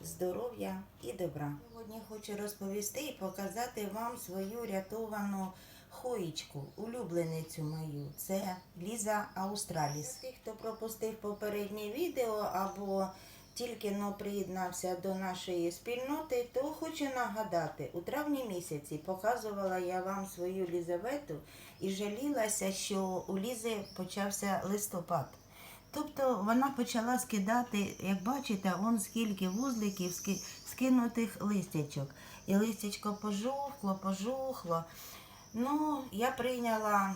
здоров'я і добра. Сьогодні хочу розповісти і показати вам свою рятовану хоїчку, улюбленицю мою. Це Ліза Аустраліс. Тих, хто пропустив попереднє відео або тільки но приєднався до нашої спільноти, то хочу нагадати, у травні місяці показувала я вам свою Лізавету і жалілася, що у Лізи почався листопад. Тобто вона почала скидати, як бачите, вон скільки вузликів ски- скинутих листячок. І листячко пожухло, пожухло. Ну, я прийняла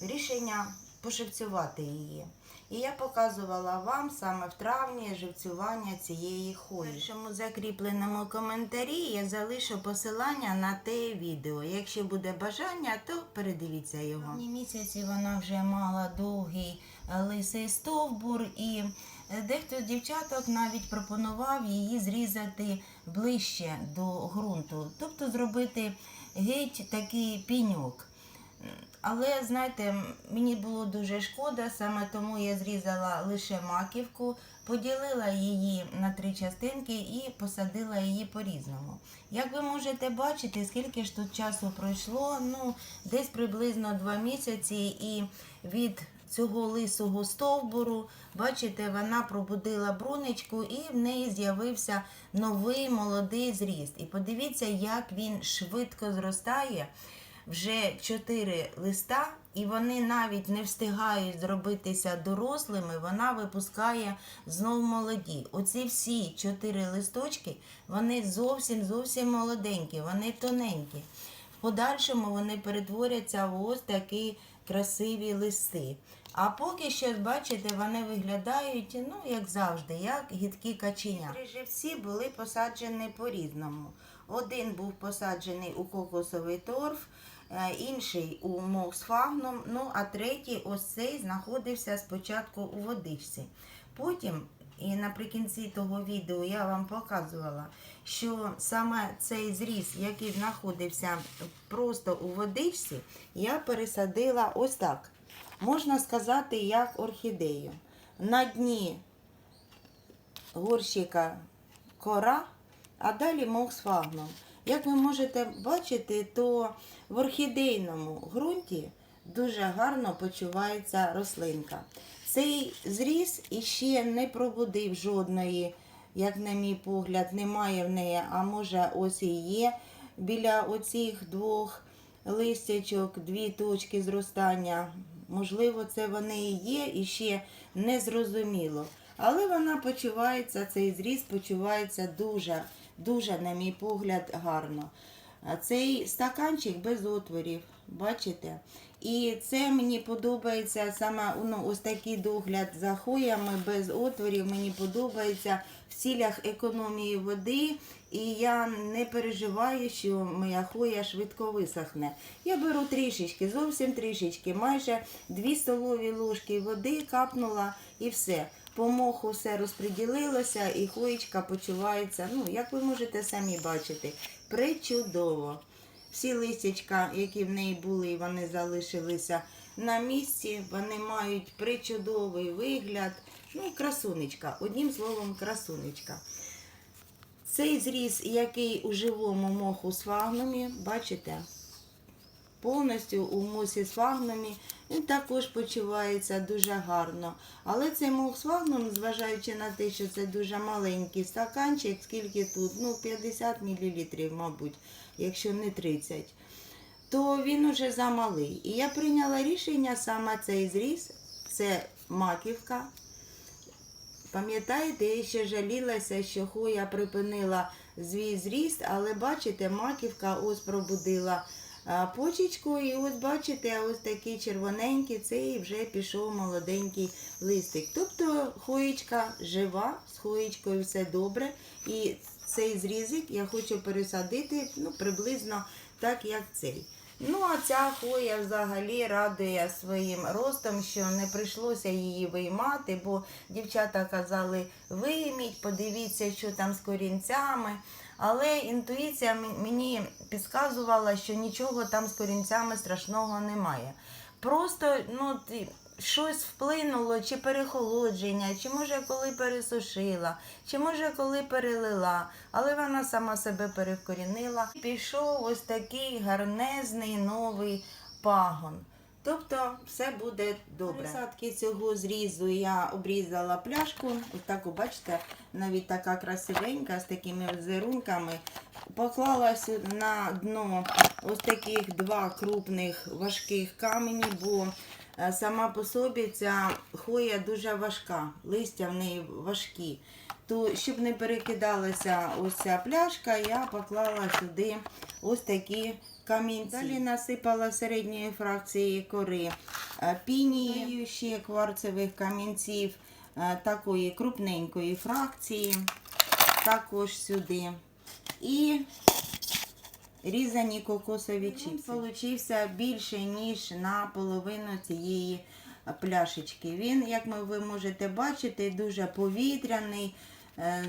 рішення пошивцювати її. І я показувала вам саме в травні живцювання цієї хвої. В першому закріпленому коментарі я залишу посилання на те відео. Якщо буде бажання, то передивіться його. В місяці вона вже мала довгий е, лисий стовбур і е, дехто з дівчаток навіть пропонував її зрізати ближче до ґрунту, тобто зробити геть такий піньок. Але знаєте, мені було дуже шкода, саме тому я зрізала лише маківку, поділила її на три частинки і посадила її по-різному. Як ви можете бачити, скільки ж тут часу пройшло, ну десь приблизно два місяці, і від цього лисого стовбуру, бачите, вона пробудила брунечку, і в неї з'явився новий молодий зріст. І подивіться, як він швидко зростає вже чотири листа, і вони навіть не встигають зробитися дорослими, вона випускає знов молоді. Оці всі чотири листочки, вони зовсім зовсім молоденькі, вони тоненькі. В подальшому вони перетворяться в ось такі красиві листи. А поки що, бачите, вони виглядають, ну, як завжди, як гідкі каченя. Живці були посаджені по-різному. Один був посаджений у кокосовий торф, е, інший у моксфагном, ну а третій, ось цей, знаходився спочатку у водичці. Потім, і наприкінці того відео я вам показувала, що саме цей зріз, який знаходився просто у водичці, я пересадила ось так. Можна сказати, як орхідею. На дні горщика кора, а далі моксфагном. Як ви можете бачити, то в орхідейному ґрунті дуже гарно почувається рослинка. Цей зріз іще не пробудив жодної, як на мій погляд, немає в неї, а може ось і є біля оцих двох листячок, дві точки зростання. Можливо, це вони і є, і ще не зрозуміло. Але вона почувається, цей зріз почувається дуже, дуже, на мій погляд, гарно. Цей стаканчик без отворів, бачите? І це мені подобається саме ну, ось такий догляд за хоями без отворів. Мені подобається в цілях економії води. І я не переживаю, що моя хоя швидко висохне. Я беру трішечки, зовсім трішечки, майже 2 столові ложки води капнула і все. По моху все розподілилося і хоєчка почувається, ну, як ви можете самі бачити, причудово. Всі листячка, які в неї були, вони залишилися на місці, вони мають причудовий вигляд. Ну, красунечка, одним словом, красунечка. Цей зріз, який у живому моху сфагнумі, бачите, повністю у мосі сфагнумі, він також почувається дуже гарно. Але цей сфагнум, зважаючи на те, що це дуже маленький стаканчик, скільки тут, ну 50 мл, мабуть, якщо не 30, то він уже замалий. І я прийняла рішення саме цей зріз, це маківка. Пам'ятаєте, я ще жалілася, що хоя припинила свій зріст, але бачите, маківка ось пробудила почечку, і ось бачите, ось такий червоненький, цей вже пішов молоденький листик. Тобто хоєчка жива, з хоєчкою все добре. І цей зрізик я хочу пересадити ну, приблизно так, як цей. Ну, а ця хвоя взагалі радує своїм ростом, що не прийшлося її виймати, бо дівчата казали, вийміть, подивіться, що там з корінцями. Але інтуїція мені підказувала, що нічого там з корінцями страшного немає. просто ну, щось вплинуло, чи перехолодження, чи може коли пересушила, чи може коли перелила, але вона сама себе перекорінила. Пішов ось такий гарнезний новий пагон. Тобто все буде добре. Присадки цього зрізу я обрізала пляшку. Ось таку, бачите, навіть така красивенька з такими візерунками. Поклала на дно ось таких два крупних важких камені, бо е, сама по собі ця хвоя дуже важка, листя в неї важкі. То, щоб не перекидалася ось ця пляшка, я поклала сюди ось такі камінці. Далі насипала середньої фракції кори е, пінії, ще кварцевих камінців е, такої крупненької фракції, також сюди. І різані кокосові чіпси. Получився більше, ніж на половину цієї пляшечки. Він, як ви можете бачити, дуже повітряний, е,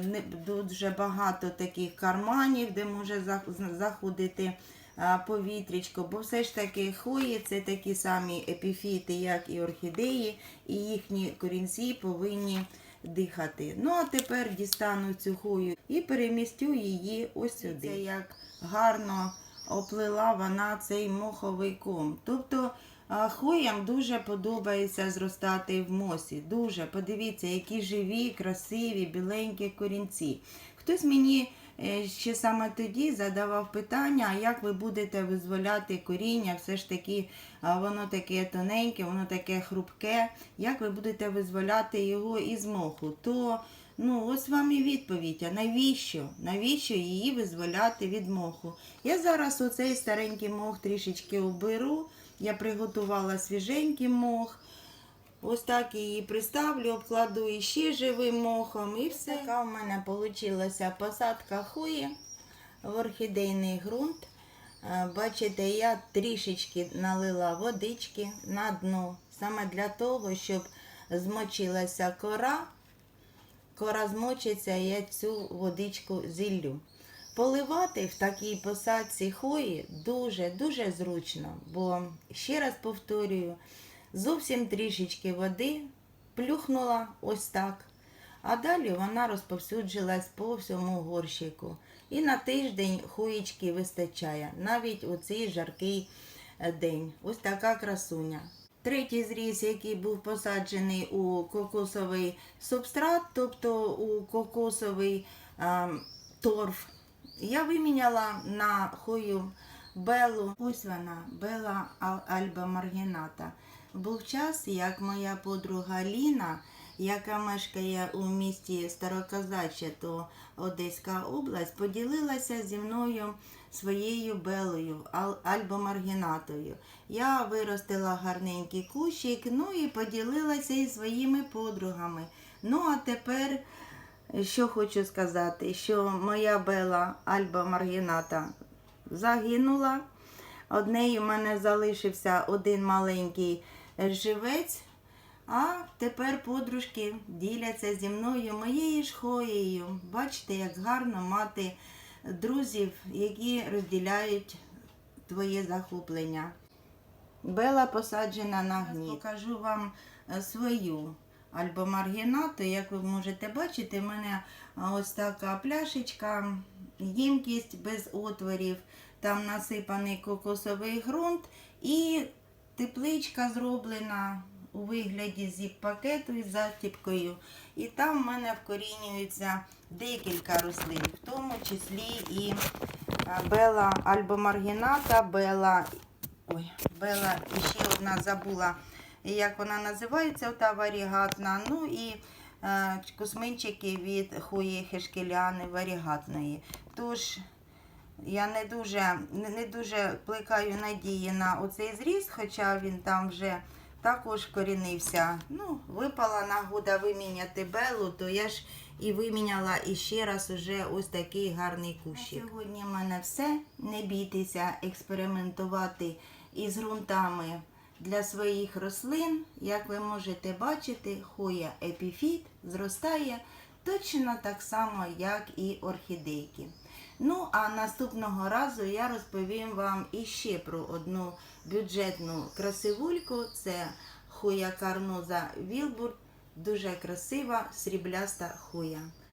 дуже багато таких карманів, де може заходити е, повітрячко, бо все ж таки хвої це такі самі епіфіти, як і орхідеї, і їхні корінці повинні дихати. Ну, а тепер дістану цю хвою і перемістю її ось сюди. Це як гарно оплила вона цей моховий ком. Тобто хвоям дуже подобається зростати в мосі. Дуже. Подивіться, які живі, красиві, біленькі корінці. Хтось мені е, ще саме тоді задавав питання, як ви будете визволяти коріння, все ж таки воно таке тоненьке, воно таке хрупке. Як ви будете визволяти його із моху? То ну ось вам і відповідь. А навіщо? Навіщо її визволяти від моху? Я зараз оцей старенький мох трішечки оберу. Я приготувала свіженький мох. Ось так її приставлю, обкладу іще живим мохом і все. Така в мене вийшла посадка хуї в орхідейний ґрунт. Е, Бачите, я трішечки налила водички на дно, саме для того, щоб змочилася кора. Кора змочиться, я цю водичку зіллю. Поливати в такій посадці хвої дуже-дуже зручно, бо, ще раз повторюю, зовсім трішечки води плюхнула ось так, а далі вона розповсюджилась по всьому горщику. І на тиждень хуєчки вистачає, навіть у цей жаркий е, день. Ось така красуня. Третій зріз, який був посаджений у кокосовий субстрат, тобто у кокосовий а, торф, я виміняла на хою белу. Ось вона, бела Ал- альба маргіната. Був час, як моя подруга Ліна, яка мешкає у місті Староказаче, то Одеська область, поділилася зі мною своєю белою ал- альбомаргінатою. Я виростила гарненький кущик, ну і поділилася із своїми подругами. Ну а тепер, що хочу сказати, що моя бела Альба Маргіната загинула. Однею в мене залишився один маленький живець. А тепер подружки діляться зі мною моєю ж хоєю. Бачите, як гарно мати друзів, які розділяють твоє захоплення. Бела посаджена на гніт. Покажу вам е, свою альбомаргінату. Як ви можете бачити, в мене ось така пляшечка, ємкість без отворів. Там насипаний кокосовий ґрунт і тепличка зроблена у вигляді зіп-пакету із затіпкою. І там в мене вкорінюється декілька рослин, в тому числі і бела альбомаргіната, бела, ой, бела, ще одна забула, як вона називається, ота варігатна. Ну і е, косминчики від хої хешкеляни варігатної. Тож я не дуже, не, дуже плекаю надії на оцей зріст, хоча він там вже також корінився. Ну, випала нагода виміняти белу, то я ж і виміняла іще раз уже ось такий гарний кущик. На сьогодні в мене все. Не бійтеся експериментувати із ґрунтами для своїх рослин. Як ви можете бачити, хоя епіфіт зростає точно так само, як і орхідейки. Ну, а наступного разу я розповім вам іще про одну бюджетну красивульку. Це хуя карноза Вілбург. Дуже красива срібляста хуя.